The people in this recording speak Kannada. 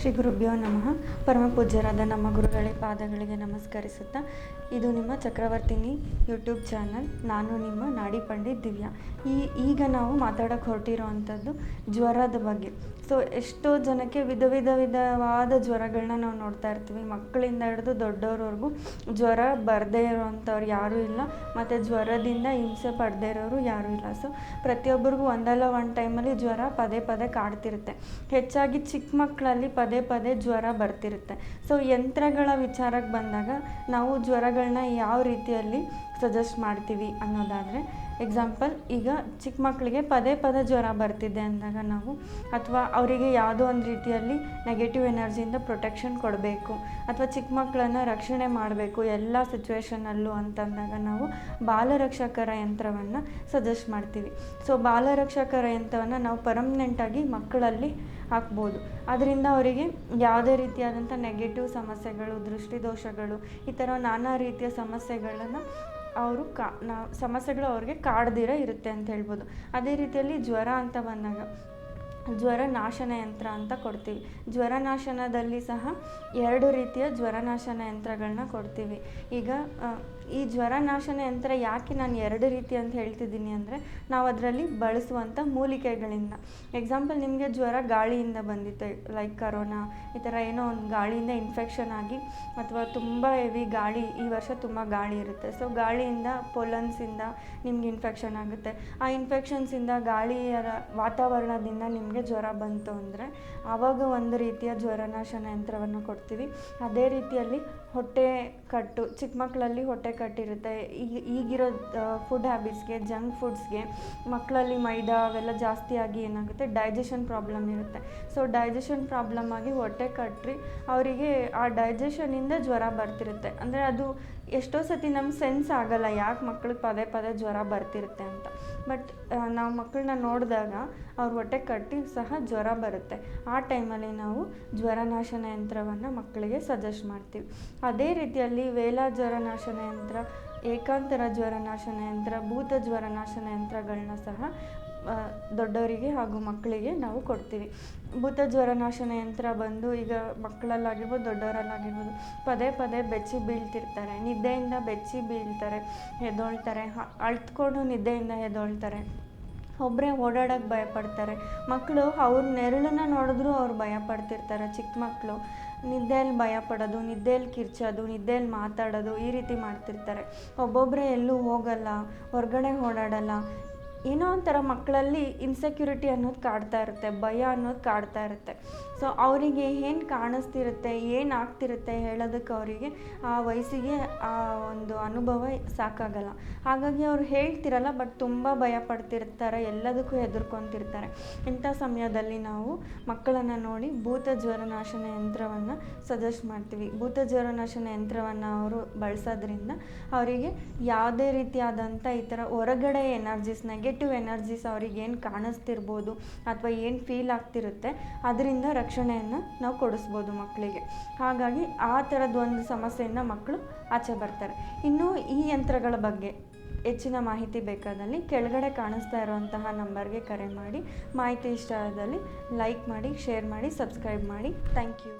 ಶ್ರೀ ಗುರುಭ್ಯೋ ನಮಃ. ಪರಮ ಪೂಜ್ಯರಾದ ನಮ್ಮ ಗುರುಗಳೇ ಪಾದಗಳಿಗೆ ನಮಸ್ಕರಿಸುತ್ತಾ, ಇದು ನಿಮ್ಮ ಚಕ್ರವರ್ತಿನಿ ಯೂಟ್ಯೂಬ್ ಚಾನಲ್, ನಾನು ನಿಮ್ಮ ನಾಡಿ ಪಂಡಿತ್ ದಿವ್ಯಾ. ಈ, ಈಗ ನಾವು ಮಾತಾಡೋಕ್ಕೆ ಹೊರಟಿರೋವಂಥದ್ದು ಜ್ವರದ ಬಗ್ಗೆ. ಸೊ, ಎಷ್ಟೋ ಜನಕ್ಕೆ ವಿಧ ವಿಧ ವಿಧವಾದ ಜ್ವರಗಳನ್ನ ನಾವು ನೋಡ್ತಾ ಇರ್ತೀವಿ. ಮಕ್ಕಳಿಂದ ಹಿಡಿದು ದೊಡ್ಡವ್ರವರೆಗೂ ಜ್ವರ ಬರದೇ ಇರೋವಂಥವ್ರು ಯಾರೂ ಇಲ್ಲ. ಮತ್ತು ಜ್ವರದಿಂದ ಹಿಂಸೆ ಪಡದೇ ಇರೋರು ಯಾರೂ ಇಲ್ಲ. ಸೊ, ಪ್ರತಿಯೊಬ್ಬರಿಗೂ ಒಂದಲ್ಲ ಒಂದು ಟೈಮಲ್ಲಿ ಜ್ವರ ಪದೇ ಪದೇ ಕಾಡ್ತಿರುತ್ತೆ. ಹೆಚ್ಚಾಗಿ ಚಿಕ್ಕ ಮಕ್ಕಳಲ್ಲಿ ಪದೇ ಪದೇ ಪದೇ ಜ್ವರ ಬರ್ತಿರುತ್ತೆ. ಸೊ ಯಂತ್ರಗಳ ವಿಚಾರಕ್ಕೆ ಬಂದಾಗ ನಾವು ಜ್ವರಗಳನ್ನ ಯಾವ ರೀತಿಯಲ್ಲಿ ಸಜೆಸ್ಟ್ ಮಾಡ್ತೀವಿ ಅನ್ನೋದಾದರೆ ಎಕ್ಸಾಂಪಲ್ ಈಗ ಚಿಕ್ಕ ಮಕ್ಕಳಿಗೆ ಪದೇ ಪದೇ ಜ್ವರ ಬರ್ತಿದೆ ಅಂದಾಗ ನಾವು, ಅಥವಾ ಅವರಿಗೆ ಯಾವುದೋ ಒಂದು ರೀತಿಯಲ್ಲಿ ನೆಗೆಟಿವ್ ಎನರ್ಜಿಯಿಂದ ಪ್ರೊಟೆಕ್ಷನ್ ಕೊಡಬೇಕು, ಅಥವಾ ಚಿಕ್ಕ ಮಕ್ಕಳನ್ನು ರಕ್ಷಣೆ ಮಾಡಬೇಕು ಎಲ್ಲ ಸಿಚುವೇಷನಲ್ಲೂ ಅಂತಂದಾಗ ನಾವು ಬಾಲರಕ್ಷಕರ ಯಂತ್ರವನ್ನು ಸಜೆಸ್ಟ್ ಮಾಡ್ತೀವಿ. ಸೊ ಬಾಲರಕ್ಷಕರ ಯಂತ್ರವನ್ನು ನಾವು ಪರ್ಮನೆಂಟಾಗಿ ಮಕ್ಕಳಲ್ಲಿ ಹಾಕ್ಬೋದು. ಅದರಿಂದ ಅವರಿಗೆ ಯಾವುದೇ ರೀತಿಯಾದಂಥ ನೆಗೆಟಿವ್ ಸಮಸ್ಯೆಗಳು, ದೃಷ್ಟಿದೋಷಗಳು, ಈ ಥರ ನಾನಾ ರೀತಿಯ ಸಮಸ್ಯೆಗಳನ್ನು ಅವರು ಕಾ ನಾ ಸಮಸ್ಯೆಗಳು ಅವ್ರಿಗೆ ಕಾಡ್ದಿರ ಇರುತ್ತೆ ಅಂತ ಹೇಳ್ಬೋದು. ಅದೇ ರೀತಿಯಲ್ಲಿ ಜ್ವರ ಅಂತ ಬಂದಾಗ ಜ್ವರ ನಾಶನ ಯಂತ್ರ ಅಂತ ಕೊಡ್ತೀವಿ. ಜ್ವರ ನಾಶನದಲ್ಲಿ ಸಹ ಎರಡು ರೀತಿಯ ಜ್ವರ ನಾಶನ ಯಂತ್ರಗಳನ್ನ ಕೊಡ್ತೀವಿ. ಈಗ ಈ ಜ್ವರ ನಾಶನ ಯಂತ್ರ ಯಾಕೆ ನಾನು ಎರಡು ರೀತಿ ಅಂತ ಹೇಳ್ತಿದ್ದೀನಿ ಅಂದರೆ, ನಾವು ಅದರಲ್ಲಿ ಬಳಸುವಂಥ ಮೂಲಿಕೆಗಳಿಂದ. ಎಕ್ಸಾಂಪಲ್ ನಿಮಗೆ ಜ್ವರ ಗಾಳಿಯಿಂದ ಬಂದಿತ್ತು ಲೈಕ್ ಕರೋನಾ ಈ ಥರ ಏನೋ ಒಂದು ಗಾಳಿಯಿಂದ ಇನ್ಫೆಕ್ಷನ್ ಆಗಿ, ಅಥವಾ ತುಂಬ ಹೆವಿ ಗಾಳಿ, ಈ ವರ್ಷ ತುಂಬ ಗಾಳಿ ಇರುತ್ತೆ. ಸೊ ಗಾಳಿಯಿಂದ ಪೊಲನ್ಸಿಂದ ನಿಮ್ಗೆ ಇನ್ಫೆಕ್ಷನ್ ಆಗುತ್ತೆ. ಆ ಇನ್ಫೆಕ್ಷನ್ಸಿಂದ ಗಾಳಿಯ ವಾತಾವರಣದಿಂದ ನಿಮಗೆ ಜ್ವರ ಬಂತು ಅಂದರೆ ಆವಾಗ ಒಂದು ರೀತಿಯ ಜ್ವರನಾಶನ ಯಂತ್ರವನ್ನು ಕೊಡ್ತೀವಿ. ಅದೇ ರೀತಿಯಲ್ಲಿ ಹೊಟ್ಟೆ ಕಟ್ಟು, ಚಿಕ್ಕ ಮಕ್ಕಳಲ್ಲಿ ಹೊಟ್ಟೆ ಕಟ್ಟಿರುತ್ತೆ. ಈಗ, ಈಗಿರೋ ಫುಡ್ ಹ್ಯಾಬಿಟ್ಸ್ಗೆ ಜಂಕ್ ಫುಡ್ಸ್ಗೆ ಮಕ್ಕಳಲ್ಲಿ ಮೈದಾ ಅವೆಲ್ಲ ಜಾಸ್ತಿ ಆಗಿ ಏನಾಗುತ್ತೆ? ಡೈಜೆಷನ್ ಪ್ರಾಬ್ಲಮ್ ಇರುತ್ತೆ. ಸೊ ಡೈಜೆಷನ್ ಪ್ರಾಬ್ಲಮ್ ಆಗಿ ಹೊಟ್ಟೆ ಕಟ್ಟ್ರಿ, ಅವರಿಗೆ ಆ ಡೈಜೆಷನಿಂದ ಜ್ವರ ಬರ್ತಿರುತ್ತೆ. ಅಂದರೆ ಅದು ಎಷ್ಟೋ ಸತಿ ನಮ್ಮ ಸೆನ್ಸ್ ಆಗಲ್ಲ ಯಾಕೆ ಮಕ್ಳಿಗೆ ಪದೇ ಪದೇ ಜ್ವರ ಬರ್ತಿರುತ್ತೆ ಅಂತ. ಬಟ್ ನಾವು ಮಕ್ಕಳನ್ನ ನೋಡಿದಾಗ ಅವ್ರ ಹೊಟ್ಟೆ ಕಟ್ಟಿ ಸಹ ಜ್ವರ ಬರುತ್ತೆ. ಆ ಟೈಮಲ್ಲಿ ನಾವು ಜ್ವರನಾಶನ ಯಂತ್ರವನ್ನು ಮಕ್ಕಳಿಗೆ ಸಜೆಸ್ಟ್ ಮಾಡ್ತೀವಿ. ಅದೇ ರೀತಿಯಲ್ಲಿ ವೇಲಾ ಜ್ವರನಾಶನ ಯಂತ್ರ ಏಕಾಂತರ ಜ್ವರನಾಶನ ಯಂತ್ರ ಭೂತ ಜ್ವರನಾಶನ ಯಂತ್ರಗಳನ್ನ ಸಹ ದೊಡ್ಡವರಿಗೆ ಹಾಗೂ ಮಕ್ಕಳಿಗೆ ನಾವು ಕೊಡ್ತೀವಿ. ಭೂತ ಜ್ವರನಾಶನ ಯಂತ್ರ ಬಂದು ಈಗ ಮಕ್ಕಳಲ್ಲಾಗಿರ್ಬೋದು, ದೊಡ್ಡವರಲ್ಲಾಗಿರ್ಬೋದು, ಪದೇ ಪದೇ ಬೆಚ್ಚಿ ಬೀಳ್ತಿರ್ತಾರೆ. ನಿದ್ದೆಯಿಂದ ಬೆಚ್ಚಿ ಬೀಳ್ತಾರೆ ಎದ್ದೊಳ್ತಾರೆ ಅಳ್ತ್ಕೊಂಡು ನಿದ್ದೆಯಿಂದ ಎದ್ದೊಳ್ತಾರೆ ಒಬ್ಬರೇ ಓಡಾಡೋಕ್ಕೆ ಭಯಪಡ್ತಾರೆ. ಮಕ್ಕಳು ಅವ್ರ ನೆರಳನ್ನ ನೋಡಿದ್ರೂ ಅವ್ರು ಭಯ ಪಡ್ತಿರ್ತಾರೆ ಚಿಕ್ಕ ಮಕ್ಕಳು ನಿದ್ದೆಯಲ್ಲಿ ಭಯ ಪಡೋದು ನಿದ್ದೆಯಲ್ಲಿ ಕಿರ್ಚೋದು ನಿದ್ದೆಯಲ್ಲಿ ಮಾತಾಡೋದು ಈ ರೀತಿ ಮಾಡ್ತಿರ್ತಾರೆ. ಒಬ್ಬೊಬ್ಬರೇ ಎಲ್ಲೂ ಹೋಗಲ್ಲ, ಹೊರಗಡೆ ಓಡಾಡಲ್ಲ. ಏನೋ ಒಂಥರ ಮಕ್ಕಳಲ್ಲಿ ಇನ್ಸೆಕ್ಯೂರಿಟಿ ಅನ್ನೋದು ಕಾಡ್ತಾ ಇರುತ್ತೆ, ಭಯ ಅನ್ನೋದು ಕಾಡ್ತಾ ಇರುತ್ತೆ. ಸೊ ಅವರಿಗೆ ಏನು ಕಾಣಿಸ್ತಿರುತ್ತೆ, ಏನು ಆಗ್ತಿರುತ್ತೆ ಹೇಳೋದಕ್ಕೆ ಅವರಿಗೆ ಆ ವಯಸ್ಸಿಗೆ ಆ ಒಂದು ಅನುಭವ ಸಾಕಾಗಲ್ಲ. ಹಾಗಾಗಿ ಅವ್ರು ಹೇಳ್ತಿರಲ್ಲ ಬಟ್ ತುಂಬ ಭಯ ಪಡ್ತಿರ್ತಾರೆ, ಎಲ್ಲದಕ್ಕೂ ಹೆದರ್ಕೊತಿರ್ತಾರೆ. ಇಂಥ ಸಮಯದಲ್ಲಿ ನಾವು ಮಕ್ಕಳನ್ನು ನೋಡಿ ಭೂತ ಜ್ವರನಾಶನ ಯಂತ್ರವನ್ನು ಸಜೆಸ್ಟ್ ಮಾಡ್ತೀವಿ. ಭೂತ ಜ್ವರನಾಶನ ಯಂತ್ರವನ್ನು ಅವರು ಬಳಸೋದ್ರಿಂದ ಅವರಿಗೆ ಯಾವುದೇ ರೀತಿಯಾದಂಥ ಈ ಥರ ಹೊರಗಡೆ ಎನರ್ಜೀಸ್ ನೆಗೆಟಿವ್ ಎನರ್ಜೀಸ್ ಅವ್ರಿಗೆ ಏನು ಕಾಣಿಸ್ತಿರ್ಬೋದು ಅಥವಾ ಏನು ಫೀಲ್ ಆಗ್ತಿರುತ್ತೆ, ಅದರಿಂದ ರಕ್ಷಣೆಯನ್ನು ನಾವು ಕೊಡಿಸ್ಬೋದು ಮಕ್ಕಳಿಗೆ ಹಾಗಾಗಿ ಆ ಥರದ ಒಂದು ಸಮಸ್ಯೆಯಿಂದ ಮಕ್ಕಳು ಆಚೆ ಬರ್ತಾರೆ. ಇನ್ನು ಈ ಯಂತ್ರಗಳ ಬಗ್ಗೆ ಹೆಚ್ಚಿನ ಮಾಹಿತಿ ಬೇಕಾದಲ್ಲಿ ಕೆಳಗಡೆ ಕಾಣಿಸ್ತಾ ಇರುವಂತಹ ನಂಬರ್ಗೆ ಕರೆ ಮಾಡಿ, ಮಾಹಿತಿ ಇಷ್ಟ ಆದಲ್ಲಿ ಲೈಕ್ ಮಾಡಿ, ಶೇರ್ ಮಾಡಿ, ಸಬ್ಸ್ಕ್ರೈಬ್ ಮಾಡಿ. Thank you.